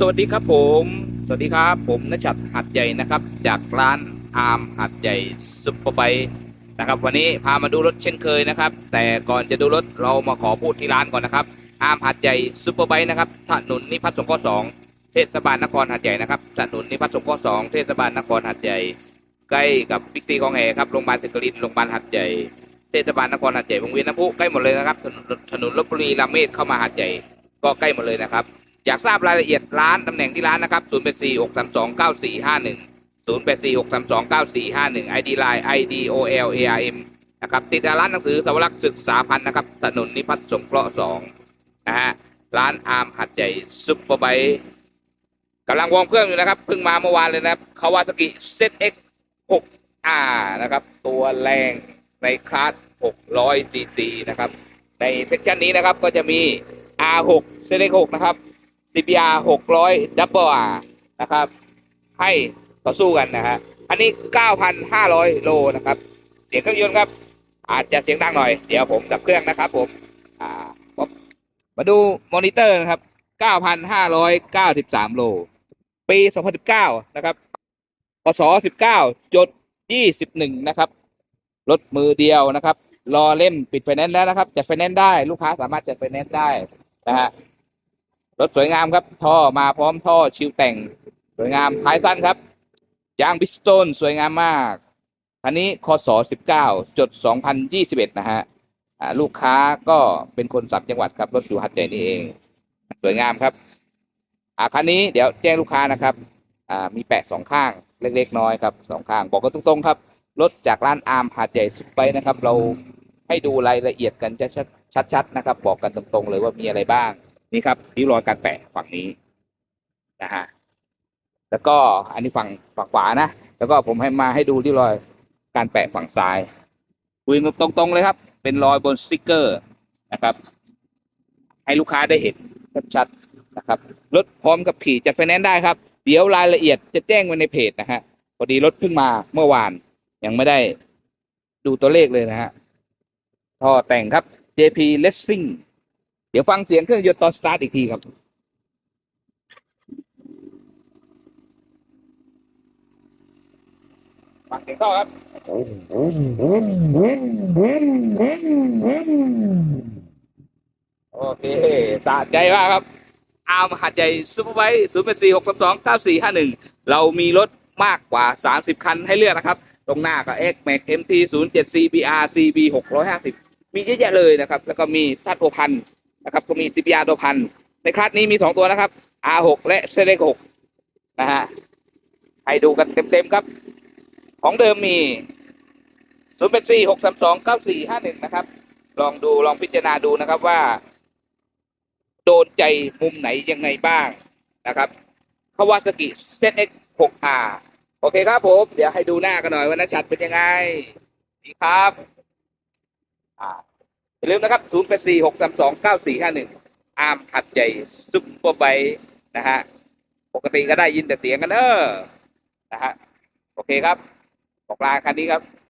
สวัสดีครับผม สวัสดีครับผมนชัดหัดใหญ่นะครับ จากร้านอาร์มหัดใหญ่ซุปเปอร์ไบนะครับวันนี้พามาดูรถเช่นเคยนะครับ แต่ก่อนจะดูรถเรามาขอพูดที่ร้านก่อนนะครับอาร์มหัดใหญ่ซุปเปอร์ไบนะครับถนนนิพัฒน์สงเคราะห์สองเทศบาลนครหัดใหญ่นะครับถนนนิพัฒน์สงเคราะห์สองเทศบาลนครหัดใหญ่ ใกล้กับบิ๊กซีของแห่ครับโรงพยาบาลสิกลินโรงพยาบาลหัดใหญ่เทศบาลนครหัดใหญ่วงเวียนน้ำพุใกล้หมดเลยนะครับถนนถนนลบบุรีรามเมศเข้ามาหัดใหญ่ก็ใกล้หมดเลยนะครับ อยากทราบรายละเอียดร้านตำแหน่งที่ร้านนะครับ 0 8 4 6 3 2 9 4 5 1 0 8 4 6 3 2 9 4 5 1 ID Line ID O L A R M นะครับติดร้านหนังสือสวรักษ์ศึกษาพันธ์นะครับถนนนิพัฒน์สงเคราะห์2นะฮะร้านอาร์มหัดใหญ่ซุปเปอร์ไบค์กำลังวอร์มเครื่องอยู่นะครับเพิ่งมาเมื่อวานเลยนะครับคาวาซากิเซต X 6R นะครับ ตัวแรงในคลาส600 cc นะครับ ในเซกชันนี้นะครับก็จะมี R6 เซต X 6 นะครับ CBR 600 Double R นะครับ ให้ต่อสู้กันนะฮะอันนี้ 9,500 โลนะครับ เสียงเครื่องยนต์ครับ อาจจะเสียงดังหน่อย เดี๋ยวผมดับเครื่องนะครับผมอ่าผมมาดูมอนิเตอร์นะครับ 9,593 โล ปี 2019 นะครับพศ19จด21 นะครับ รถมือเดียวนะครับ รอเล่มปิดไฟแนนซ์แล้วนะครับ จัดไฟแนนซ์ได้ ลูกค้าสามารถจัดไฟแนนซ์ได้นะฮะ รถสวยงามครับ ท่อมาพร้อมท่อชิวแต่ง สวยงามท้ายสั้นครับ ยางบิสโตนสวยงามมากอันนี้คศ19จด2021 นะฮะอ่าลูกค้าก็เป็นคนสับจังหวัดครับรถอยู่หัดใหญ่นี่เอง สวยงามครับอ่าคันนี้เดี๋ยวแจ้งลูกค้านะครับอ่ามีแปะสองข้างเล็ก ๆ น้อยครับสองข้างบอกกันตรงๆครับรถจากร้านอาร์มหาดใหญ่สุดไปนะครับ เราให้ดูรายละเอียดกันจะชัดๆนะครับ บอกกันตรงๆเลยว่ามีอะไรบ้าง นี่ครับริ้วรอยการแปะฝั่งนี้นะฮะแล้วก็อันนี้ฝั่งฝั่งขวานะแล้วก็ผมให้มาให้ดูริ้วรอยการแปะฝั่งซ้ายคุยตรงๆเลยครับ เป็นรอยบนสติกเกอร์นะครับ ให้ลูกค้าได้เห็นชัดๆนะครับรถพร้อมกับขี่จัดไฟแนนซ์ได้ครับ เดี๋ยวรายละเอียดจะแจ้งไว้ในเพจนะฮะพอดีรถเพิ่งมาเมื่อวาน ยังไม่ได้ดูตัวเลขเลยนะฮะท่อแต่งครับ JP Racing เดี๋ยวฟังเสียงเครื่องยนต์ตอนสตาร์ทอีกทีครับฟังเสียงท่อครับโอเคสะใจมากครับ อาร์มหัดใหญ่ซูเปอร์ไบค์ศูนย์แปดสี่หกสองเก้าสี่ห้าหนึ่งเรามีรถมากกว่าสามสิบคันให้เลือกนะครับ ตรงหน้าก็ X Max MT ศูนย์เจ็ด CBR CB หกร้อยห้าสิบมีเยอะแยะเลยนะครับ แล้วก็มีทัดโอพัน นะครับก็มี CBR ตัวพันในคลาสนี้มีสองตัวนะครับ R6 และเซเลก6นะฮะให้ดูกันเต็มๆครับ ของเดิมมีศูนย์แปดสี่หกสามสองเก้าสี่ห้าหนึ่งนะครับ ลองดูลองพิจารณาดูนะครับว่า โดนใจมุมไหนยังไงบ้างนะครับคาวาสกิเซตเอ็ก 6R โอเคครับผม เดี๋ยวให้ดูหน้ากันหน่อยว่าน้าชัดเป็นยังไง ดีครับ อ่า อย่าลืมนะครับ 0 8 4 6 3 2 9 4 5 1 อาร์มขัดใหญ่ซุปเปอร์ไบนะฮะ ปกติก็ได้ยินแต่เสียงกันเออนะฮะ โอเคครับ บอกลาคันนี้ครับ